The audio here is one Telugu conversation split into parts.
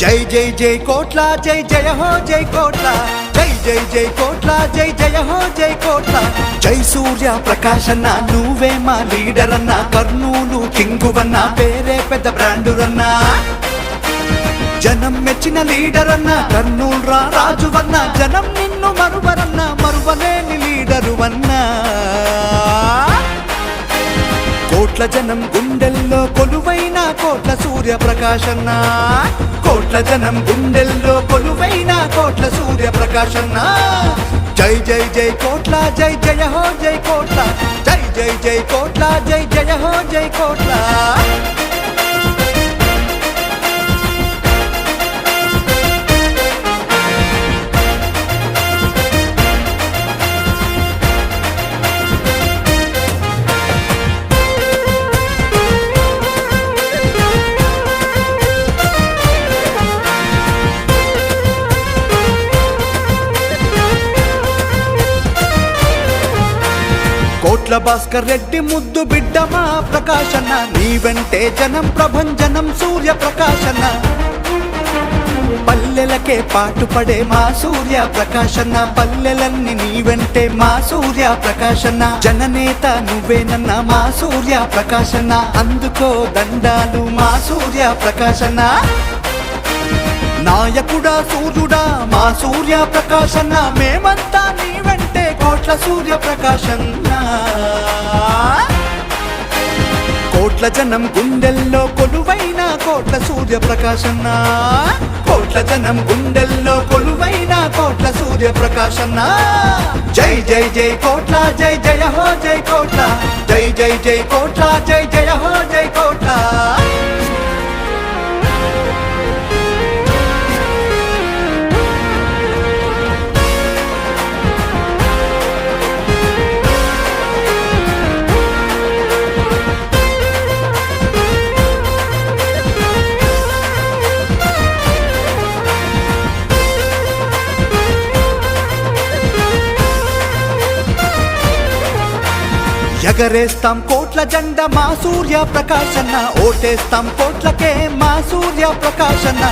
జై జై జై కోట్ల జై జయ హో జై కోట్ల. జై జై జై కోట్ల జై జయ హో జై కోట్ల. జై సూర్య ప్రకాశన్న నువ్వే మా లీడర్ అన్న కర్నూలు కింగువన్న పేరే పెద్ద బ్రాండురన్నా. జనం మెచ్చిన లీడర్ అన్న కర్నూలు రా రాజువన్న జనం నిన్ను మరువరన్న మరువలేని లీడరు అన్నా కోట్ల జనం గుండెల్లో కొలువైన కోట్ల సూర్య ప్రకాశన్న కోట్ల జనం గుండెల్లో కొలువైన కోట్ల సూర్య ప్రకాశన్న జై జై జై కోట్ల జై జయ హో జై కోట్ల. జై జై జై కోట్ల జై జయ హో జై కోట్ల. కోట్ల భాస్కర్ రెడ్డి ముద్దు బిడ్డ మా ప్రకాశన నీ వెంటే జనం ప్రభంజనం సూర్య ప్రకాశన పల్లెలకే పాటుపడే మా సూర్య ప్రకాశన పల్లెలన్నీ నీ వెంటే మా సూర్య ప్రకాశన జననేత నువ్వేనన్న మా సూర్య ప్రకాశన అందుకో దండాలు మా సూర్య ప్రకాశన నాయకుడా సూర్యుడా మా సూర్య ప్రకాశన మేమంతా నీ వెంట కోట్ల సూర్య ప్రకాశన్న కోట్ల జనం గుండెల్లో కొలువైన కోట్ల సూర్య ప్రకాశన్న కోట్ల జనం గుండెల్లో కొలువైన కోట్ల సూర్య ప్రకాశన్న జై జై జై కోట్ల జై జయ హో జై కోట్ల. జై జై జై కోట్ల జై జయ హో జై కోట్ల. ఎగరేస్తాం కోట్ల జెండ మా సూర్య ప్రకాశన్న. ఓటేస్తాం కోట్లకే మా సూర్య ప్రకాశన్న.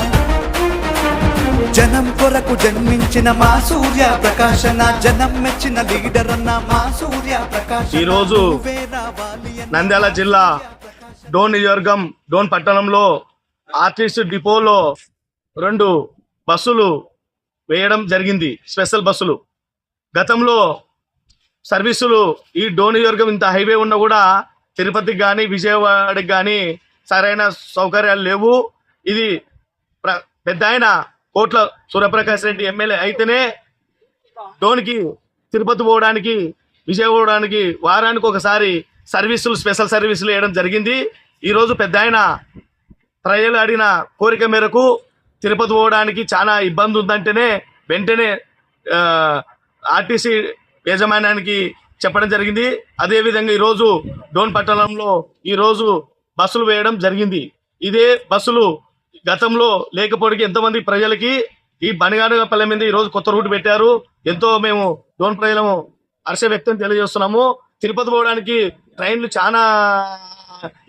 జనం కొరకు జన్మించిన మా సూర్య ప్రకాశన జనం మెచ్చిన లీడర్ అన్న మా సూర్య ప్రకాశ ఈరోజు నంద్యాల జిల్లా డోన్ నియోజకవర్గం డోన్ పట్టణంలో ఆర్టీసీ డిపోలో రెండు బస్సులు వేయడం జరిగింది. స్పెషల్ బస్సులు. గతంలో సర్వీసులు ఈ డోని నియోజకవర్గం ఇంత హైవే ఉన్నా కూడా తిరుపతికి కానీ విజయవాడకి కానీ సరైన సౌకర్యాలు లేవు. ఇది ప్ర- పెద్ద ఆయన కోట్ల సూర్యప్రకాష్ రెడ్డి ఎమ్మెల్యే అయితేనే డోన్కి తిరుపతి పోవడానికి విజయవాడ పోవడానికి వారానికి ఒకసారి సర్వీసులు స్పెషల్ సర్వీసులు వేయడం జరిగింది. ఈరోజు పెద్ద ఆయన ప్రజలు అడిగిన కోరిక మేరకు తిరుపతి పోవడానికి చాలా ఇబ్బంది ఉందంటేనే వెంటనే ఆర్టీసీ యాజమాన్యానికి చెప్పడం జరిగింది. అదేవిధంగా ఈరోజు డోన్ పట్టణంలో ఈరోజు బస్సులు వేయడం జరిగింది. ఇదే బస్సులు గతంలో లేకపోవడానికి ఎంతోమంది ప్రజలకి ఈ బనిగాడుపల్లె మీద ఈరోజు కొత్త రూట్ పెట్టారు. ఎంతో మేము డోన్ ప్రజలము హర్ష వ్యక్తం తెలియజేస్తున్నాము. తిరుపతి పోవడానికి ట్రైన్లు చాలా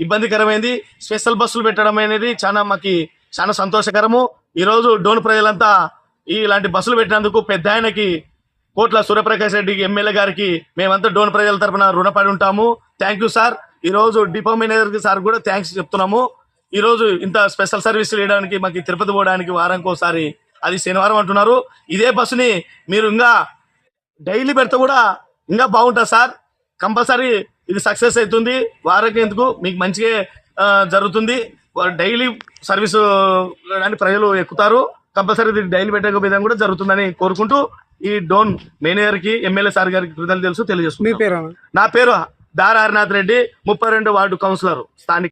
ఇబ్బందికరమైంది. స్పెషల్ బస్సులు పెట్టడం అనేది చాలా మాకు చాలా సంతోషకరము. ఈరోజు డోన్ ప్రజలంతా ఈ ఇలాంటి బస్సులు పెట్టినందుకు పెద్ద ఆయనకి కోట్ల సూర్యప్రకాష్ రెడ్డికి ఎమ్మెల్యే గారికి మేమంతా డోన్ ప్రజల తరపున రుణపడి ఉంటాము. థ్యాంక్ యూ సార్ ఈరోజు డిపో మేనేజర్కి సార్ కూడా థ్యాంక్స్ చెప్తున్నాము. ఈ రోజు ఇంత స్పెషల్ సర్వీస్ వేయడానికి మాకు తిరుపతి పోవడానికి వారానికి ఒకసారి అది శనివారం అంటున్నారు. ఇదే బస్సుని మీరు ఇంకా డైలీ పెడితే కూడా ఇంకా బాగుంటుంది సార్ కంపల్సరీ ఇది సక్సెస్ అవుతుంది. వారానికి ఎందుకు? మీకు మంచిగా జరుగుతుంది. డైలీ సర్వీస్ అని ప్రజలు ఎక్కుతారు. కంపల్సరీ ఇది డైలీ పెట్టే విధంగా కూడా జరుగుతుందని కోరుకుంటూ ఈ డోన్ మేనేజర్కి ఎమ్మెల్యే సార్ గారికి కృతజ్ఞతలు తెలుసు పేరు నా పేరు దారా హరినాథ్ రెడ్డి ముప్పై రెండు వార్డు కౌన్సిలర్ స్థానిక